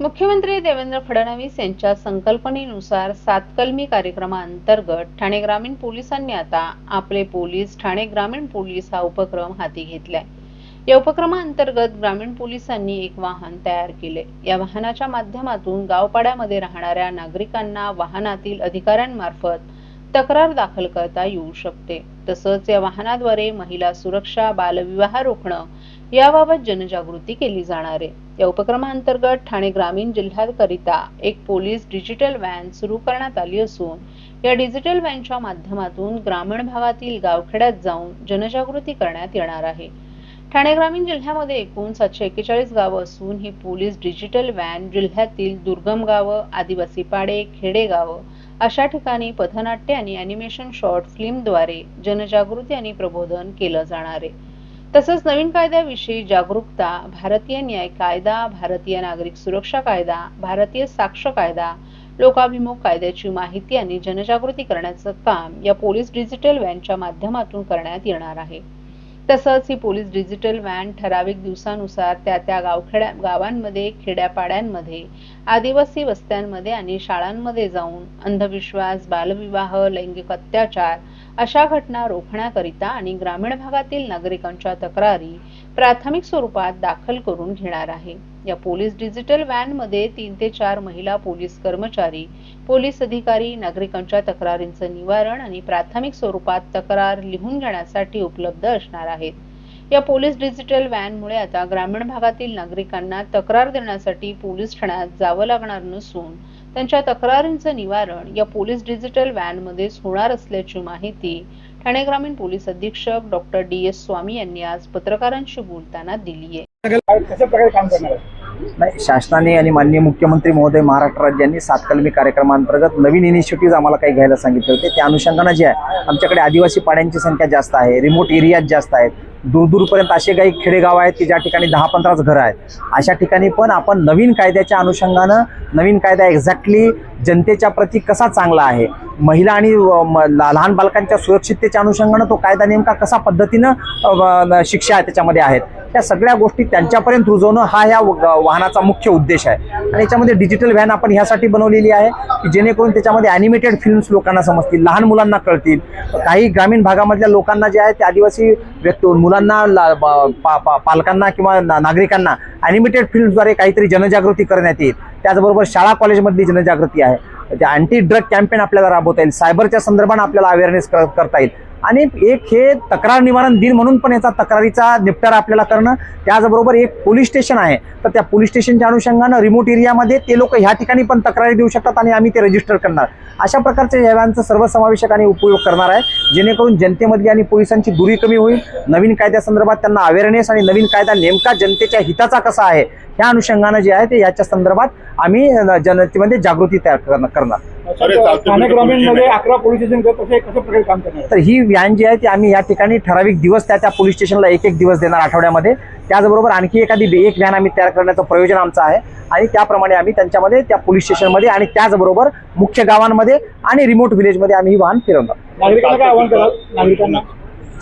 मुख्यमंत्री देवेंद्र फडणवीस यांच्या संकल्पनेनुसार सातकलमी कार्यक्रमाअंतर्गत ठाणे ग्रामीण पोलिसांनी आता आपले पोलीस ठाणे ग्रामीण पोलीस हा उपक्रम हाती घेतलाय. या उपक्रमाअंतर्गत ग्रामीण पोलिसांनी एक वाहन तयार केले. या वाहनाच्या माध्यमातून गावपाड्यामध्ये राहणाऱ्या नागरिकांना वाहनातील अधिकाऱ्यांमार्फत तक्रार दाखल करता येऊ शकते. तसंच या वाहनाद्वारे महिला सुरक्षा बालविवाह रोखणं याबाबत जनजागृती केली जाणार आहे. या उपक्रमाअंतर्गत ठाणे ग्रामीण जिल्ह्याकरिता एक पोलीस डिजिटल व्हॅन सुरू करण्यात आली असून या डिजिटल व्हॅनच्या माध्यमातून ग्रामीण भागातील गावखेड्यात जाऊन जनजागृती करण्यात येणार आहे. ठाणे ग्रामीण जिल्ह्यामध्ये एकूण सातशे एक्केचाळीस गावं असून ही पोलीस डिजिटल व्हॅन जिल्ह्यातील दुर्गम गावं आदिवासी पाडे खेडेगावं अशा ठिकाणी पथनाट्य आणि अॅनिमेशन शॉर्ट फिल्मद्वारे जनजागृती आणि प्रबोधन केलं जाणार आहे. तसंच नवीन कायद्याविषयी जागरूकता भारतीय न्याय कायदा भारतीय नागरिक सुरक्षा कायदा भारतीय साक्ष कायदा लोकाभिमुख कायद्याची माहिती आणि जनजागृती करण्याचं काम या पोलीस डिजिटल व्हॅनच्या माध्यमातून करण्यात येणार आहे. तसंच ही पोलीस डिजिटल व्हॅन ठराविक दिवसानुसार त्या त्या गावखेड्या गावांमध्ये खेड्यापाड्यांमध्ये आदिवासी वस्त्यांमध्ये आणि शाळांमध्ये जाऊन अंधविश्वास बालविवाह लैंगिक अत्याचार अशा घटना रोखण्याकरिता आणि ग्रामीण भागातील नागरिकांच्या तक्रारी प्राथमिक स्वरूपात दाखल करून घेणार आहे. या पोलीस डिजिटल व्हॅनमध्ये तीन ते चार महिला पोलीस कर्मचारी पोलीस अधिकारी नागरिकांच्या तक्रारींचं निवारण आणि प्राथमिक स्वरूपात तक्रार लिहून घेण्यासाठी उपलब्ध असणार आहेत. या पोलीस डिजिटल व्हॅनमुळे आता ग्रामीण भागातील नागरिकांना तक्रार देण्यासाठी पोलीस ठाण्यात जावं लागणार नसून त्यांच्या तक्रारींचं निवारण या पोलीस डिजिटल व्हॅनमध्येच होणार असल्याची माहिती ठाणे ग्रामीण पोलीस अधीक्षक डॉक्टर डी एस स्वामी यांनी आज पत्रकारांशी बोलताना दिली आहे. नाही शासनाने आणि माननीय मुख्यमंत्री महोदय महाराष्ट्र राज्यांनी सातकलमी कार्यक्रमांतर्गत नवीन इनिशिएटिव्ह आम्हाला काही घ्यायला सांगितले होते. त्या अनुषंगानं जे आहे आमच्याकडे आदिवासी पाड्यांची संख्या जास्त आहे रिमोट एरियात जास्त आहेत. दूरदूरपर्यंत असे काही खेडेगाव आहेत की ज्या ठिकाणी दहा पंधराच घरं आहेत. अशा ठिकाणी पण आपण नवीन कायद्याच्या अनुषंगानं नवीन कायदा एक्झॅक्टली जनतेच्या प्रती कसा चांगला आहे? महिला आणि म- लहान बालकांच्या सुरक्षिततेच्या अनुषंगानं तो कायदा नेमका कसा पद्धतीनं शिक्षा त्याच्यामध्ये आहेत? त्या सगळ्या गोष्टी त्यांच्यापर्यंत रुजवणं हा या व- वाहनाचा मुख्य उद्देश आहे. आणि याच्यामध्ये डिजिटल व्हॅन आपण ह्यासाठी बनवलेली आहे की जेणेकरून त्याच्यामध्ये ॲनिमेटेड फिल्म्स लोकांना समजतील लहान मुलांना कळतील. काही ग्रामीण भागामधल्या लोकांना जे आहे ते आदिवासी व्यक्ती मुलांना ला- पा- पा- पालकांना किंवा ना- नागरिकांना ॲनिमेटेड फिल्म्सद्वारे काहीतरी जनजागृती करण्यात येईल. त्याचबरोबर शाळा कॉलेजमधली जनजागृती आहे. अँटी ड्रग कॅम्पेन आपल्याला राबवता येईल. सायबरच्या संदर्भात आपल्याला अवेअरनेस करता येईल. आणि एक हे तक्रार निवारण दिन म्हणून पण याचा तक्रारीचा निपटारा आपल्याला करणं त्याचबरोबर एक पोलीस स्टेशन आहे. तर त्या पोलीस स्टेशनच्या अनुषंगानं रिमोट एरियामध्ये ते लोक ह्या ठिकाणी पण तक्रारी देऊ शकतात आणि आम्ही ते रजिस्टर करणार. अशा प्रकारच्या याव्यांचं सर्वसमावेशक आणि उपयोग करणार आहे. जेणेकरून जनतेमधली आणि पोलिसांची दुरी कमी होईल. नवीन कायद्यासंदर्भात त्यांना अवेअरनेस आणि नवीन कायदा नेमका जनतेच्या हिताचा कसा आहे ह्या अनुषंगानं जे आहे ते याच्या संदर्भात आम्ही जनतेमध्ये जागृती तयार करणार करणार. ठाणे ग्रामीणमध्ये अकरा पोलीस स्टेशन कसे कशा प्रकारे काम करणार? तर ही व्हॅन जी आहे ती आम्ही या ठिकाणी ठराविक दिवस त्या त्या पोलीस स्टेशनला एक एक दिवस देणार आठवड्यामध्ये. त्याचबरोबर आणखी एखादी एक व्हॅन आम्ही तयार करण्याचं प्रयोजन आमचं आहे. आणि त्याप्रमाणे आम्ही त्यांच्यामध्ये त्या पोलीस स्टेशनमध्ये आणि त्याचबरोबर मुख्य गावांमध्ये आणि रिमोट विलेजमध्ये आम्ही ही वाहन फिरवणार. नागरिकांना काय आव्हान कराल? नागरिकांना?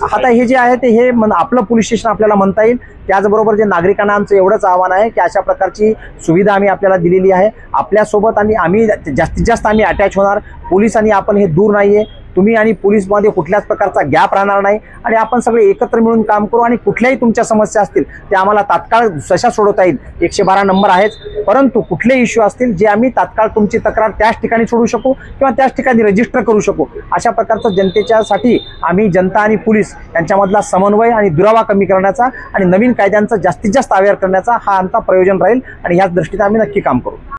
आता हे जे आहे ते हे मन- आपलं पोलीस स्टेशन आपल्याला म्हणता येईल. त्याचबरोबर जे नागरिकांना आमचं एवढंच आव्हान आहे की अशा प्रकारची सुविधा आम्ही आपल्याला दिलेली आहे. आपल्यासोबत आणि आम्ही जास्तीत जास्त आम्ही अटॅच होणार. पोलिसांनी आपण हे दूर नाही आहे तुम्ही आणि पोलीसमध्ये कुठल्याच प्रकारचा गॅप राहणार नाही आणि आपण सगळे एकत्र मिळून काम करू आणि कुठल्याही तुमच्या समस्या असतील ते आम्हाला तात्काळ जशा सोडवता येईल. एकशे बारा नंबर आहेच. परंतु कुठले इश्यू असतील जे आम्ही तात्काळ तुमची तक्रार त्याच ठिकाणी सोडू शकू किंवा त्याच ठिकाणी रजिस्टर करू शकू. अशा प्रकारचं जनतेच्यासाठी आम्ही जनता आणि पोलीस यांच्यामधला समन्वय आणि दुरावा कमी करण्याचा आणि नवीन कायद्यांचा जास्तीत जास्त अवेअर करण्याचा हा आमचा प्रयोजन राहील आणि ह्याच दृष्टीने आम्ही नक्की काम करू.